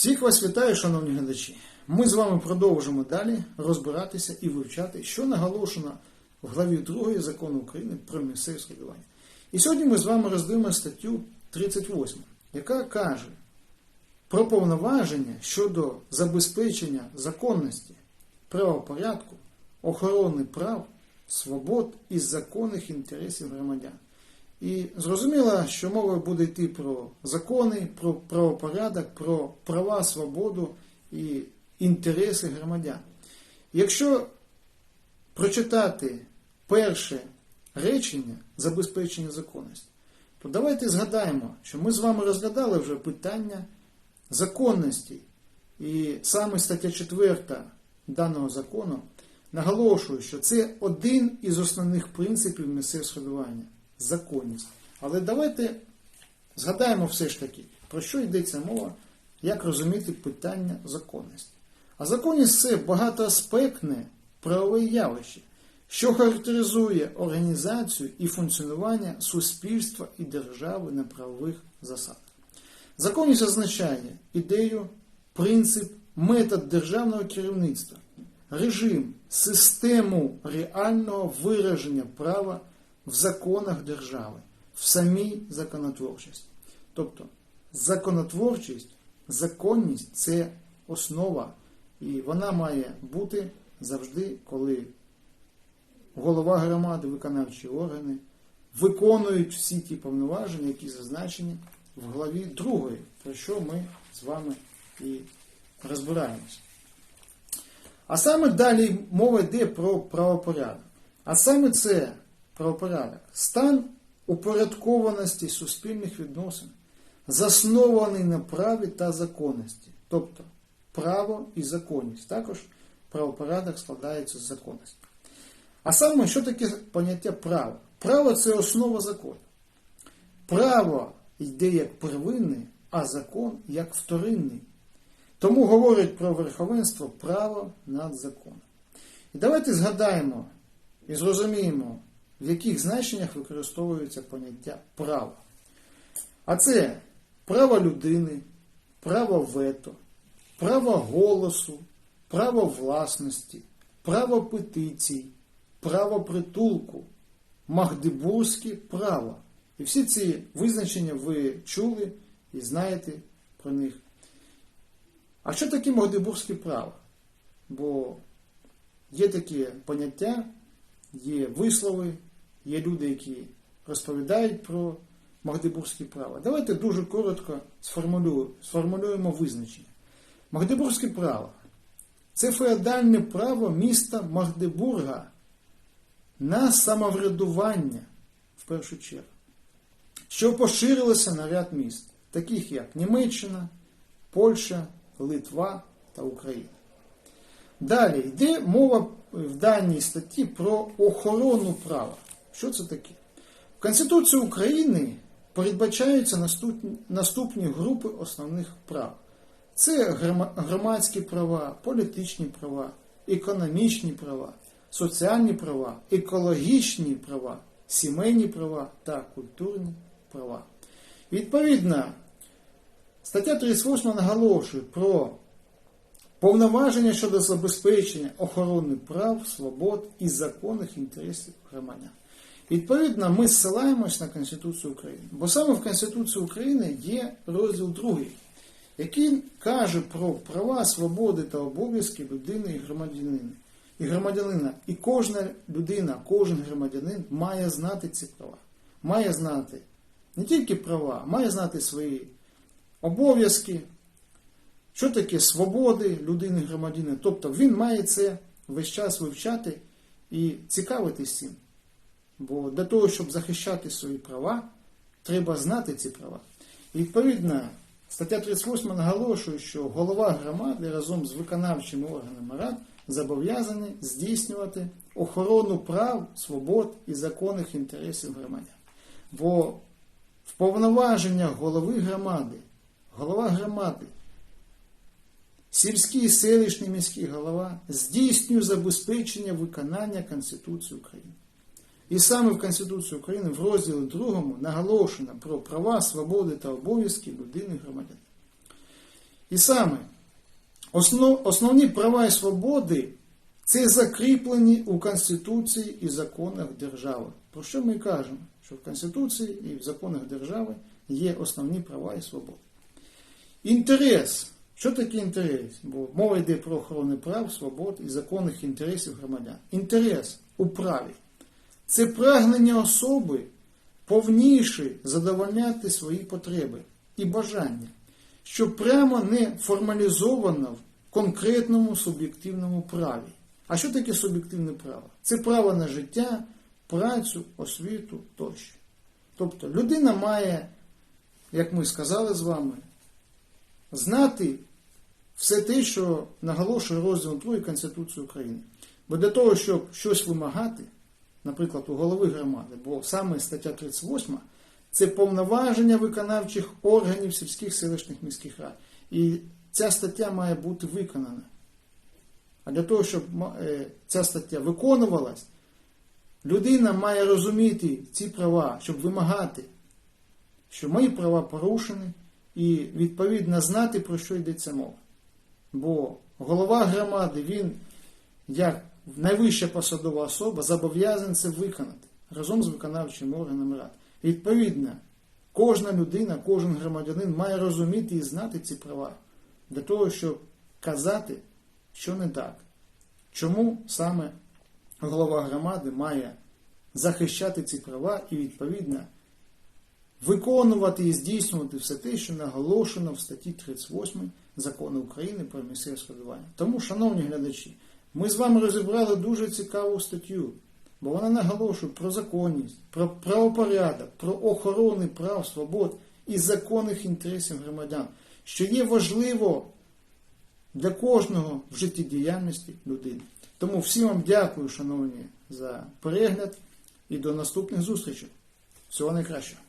Всіх вас вітаю, шановні глядачі. Ми з вами продовжимо далі розбиратися і вивчати, що наголошено в главі 2 закону України про місцеве самоврядування. І сьогодні ми з вами роздивимо статтю 38, яка каже про повноваження щодо забезпечення законності, правопорядку, охорони прав, свобод і законних інтересів громадян. І зрозуміло, що мова буде йти про закони, про правопорядок, про права, свободу і інтереси громадян. Якщо прочитати перше речення забезпечення законності, то давайте згадаємо, що ми з вами розглядали вже питання законності. І саме стаття 4 даного закону наголошує, що це один із основних принципів місцевого законність. Але давайте згадаємо все ж таки, про що йдеться мова, як розуміти питання законності. А законність це багатоаспектне правове явище, що характеризує організацію і функціонування суспільства і держави на правових засадах. Законність означає ідею, принцип, метод державного керівництва, режим, систему реального вираження права в законах держави, в самій законотворчості. Тобто законотворчість, законність це основа, і вона має бути завжди, коли голова громади, виконавчі органи виконують всі ті повноваження, які зазначені в главі 2, про що ми з вами і розбираємось. А саме далі мова йде про правопорядок. А саме це правопорядок, стан упорядкованості суспільних відносин, заснований на праві та законності, тобто право і законність. Також правопорядок складається з законності. А саме, що таке поняття право? Право це основа закону. Право йде як первинний, а закон як вторинний. Тому говорять про верховенство права над законом. І давайте згадаємо і зрозуміємо, в яких значеннях використовується поняття право. А це право людини, право вето, право голосу, право власності, право петицій, право притулку, магдебурзьке право. І всі ці визначення ви чули і знаєте про них. А що таке Магдебурзьке право? Бо є такі поняття, є вислови, є люди, які розповідають про Магдебурзьке право. Давайте дуже коротко сформулюємо, сформулюємо визначення. Магдебурзьке право це феодальне право міста Магдебурга на самоврядування в першу чергу, що поширилося на ряд міст, таких як Німеччина, Польща, Литва та Україна. Далі йде мова в даній статті про охорону права. Що це таке? В Конституції України передбачаються наступні, наступні групи основних прав. Це громадські права, політичні права, економічні права, соціальні права, екологічні права, сімейні права та культурні права. Відповідно, стаття 38 наголошує про повноваження щодо забезпечення охорони прав, свобод і законних інтересів громадян. Відповідно, ми зсилаємось на Конституцію України, бо саме в Конституції України є розділ 2, який каже про права, свободи та обов'язки людини і громадянина. І громадянина. І кожна людина, кожен громадянин має знати ці права. Має знати не тільки права, має знати свої обов'язки, що таке свободи людини громадянина. Тобто він має це весь час вивчати і цікавитись цим. Бо для того, щоб захищати свої права, треба знати ці права. І відповідно, стаття 38 наголошує, що голова громади разом з виконавчими органами рад зобов'язані здійснювати охорону прав, свобод і законних інтересів громадян. Бо в повноваженнях голови громади, голова громади, сільський, селищний міський голова здійснює забезпечення виконання Конституції України. І саме в Конституції України в розділі 2 наголошено про права, свободи та обов'язки людини громадян. І саме основ, основні права і свободи це закріплені у Конституції і законах держави. Про що ми кажемо? Що в Конституції і в законах держави є основні права і свободи. Інтерес. Що таке інтерес? Бо мова йде про охорону прав, свобод і законних інтересів громадян. Інтерес у праві це прагнення особи повніше задовольняти свої потреби і бажання, що прямо не формалізовано в конкретному суб'єктивному праві. А що таке суб'єктивне право? Це право на життя, працю, освіту тощо. Тобто людина має, як ми сказали з вами, знати все те, що наголошує розділ 2 Конституції України. Бо для того, щоб щось вимагати, наприклад, у голови громади, бо саме стаття 38 це повноваження виконавчих органів сільських селищних міських рад. І ця стаття має бути виконана. А для того, щоб е, ця стаття виконувалась, людина має розуміти ці права, щоб вимагати, що мої права порушені, і відповідно знати, про що йдеться мова. Бо голова громади, він, як найвища посадова особа, зобов'язаний це виконати разом з виконавчим органом рад. Відповідно, кожна людина, кожен громадянин має розуміти і знати ці права для того, щоб казати, що не так. Чому саме голова громади має захищати ці права і, відповідно, виконувати і здійснювати все те, що наголошено в статті 38 Закону України про місцеве самоврядування. Тому, шановні глядачі, ми з вами розібрали дуже цікаву статтю, бо вона наголошує про законність, про правопорядок, про охорони прав, свобод і законних інтересів громадян, що є важливо для кожного в життєдіяльності людини. Тому всім вам дякую, шановні, за перегляд і до наступних зустрічей. Всього найкращого.